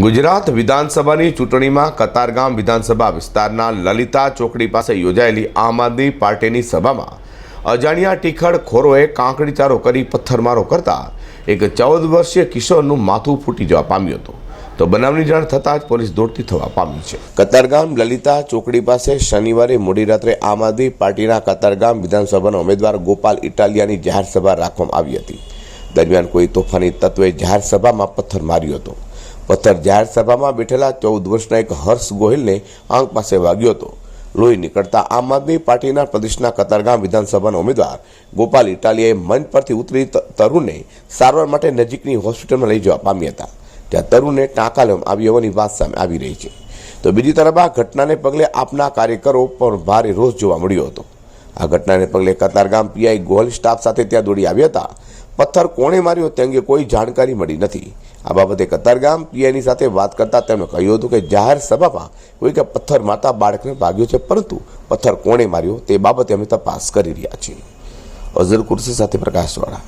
ગુજરાત વિધાનસભાની ચૂંટણીમાં કતારગામ વિધાનસભા વિસ્તારના લલિતા ચોકડી પાસે યોજાયેલી આમ આદમી પાર્ટીની સભામાં અજાણ્યા ટીખળખોરોએ કાંકડીચારો કરી પથ્થરમારો કરતા એક ચૌદ વર્ષીય કિશોરનું માથું ફૂટી જવા પામ્યું હતું. તો બનાવની જાણ થતાં જ પોલીસ દોડતી થવા પામી છે. કતારગામ લલિતા ચોકડી પાસે શનિવારે મોડી રાત્રે આમ આદમી પાર્ટીના કતારગામ વિધાનસભાના ઉમેદવાર ગોપાલ ઇટાલિયાની જાહેર સભા રાખવામાં આવી હતી. દરમિયાન કોઈ તોફાની તત્વે જાહેર સભામાં પથ્થર માર્યો હતો. પથ્થર જાહેર સભામાં બેઠેલા ચૌદ વર્ષના એક હર્ષ ગોહિલને આંખ પાસે વાગ્યો હતો. લોહી નીકળતા આમ આદમી પાર્ટીના પ્રદેશના કતારગામ વિધાનસભાના ઉમેદવાર ગોપાલ ઇટાલીએ મંચ પરથી ઉતરી તરુણને સારવાર માટે નજીકની હોસ્પિટલમાં લઈ જવા પામ્યા હતા. ત્યાં તરુણને ટાંકા લેવામાં આવી હોવાની વાત સામે આવી રહી છે. તો બીજી તરફ આ ઘટનાને પગલે આપના કાર્યકરો પર ભારે રોષ જોવા મળ્યો હતો. આ ઘટનાને પગલે કતારગામ પીઆઈ ગોહલ સ્ટાફ સાથે ત્યાં દોડી આવ્યા હતા. પથ્થર કોણે માર્યો તે અંગે કોઈ જાણકારી મળી નથી. આ બાબતે કતારગામ પીઆઈની સાથે વાત કરતા તેમણે કહ્યું હતું કે જાહેર સભામાં કોઈકે પથ્થર મારતા બાળકને ભાગ્યો છે, પરંતુ પથ્થર કોણે માર્યો તે બાબતે અમે તપાસ કરી રહ્યા છીએ. અઝર કુર્સી સાથે પ્રકાશવાળા.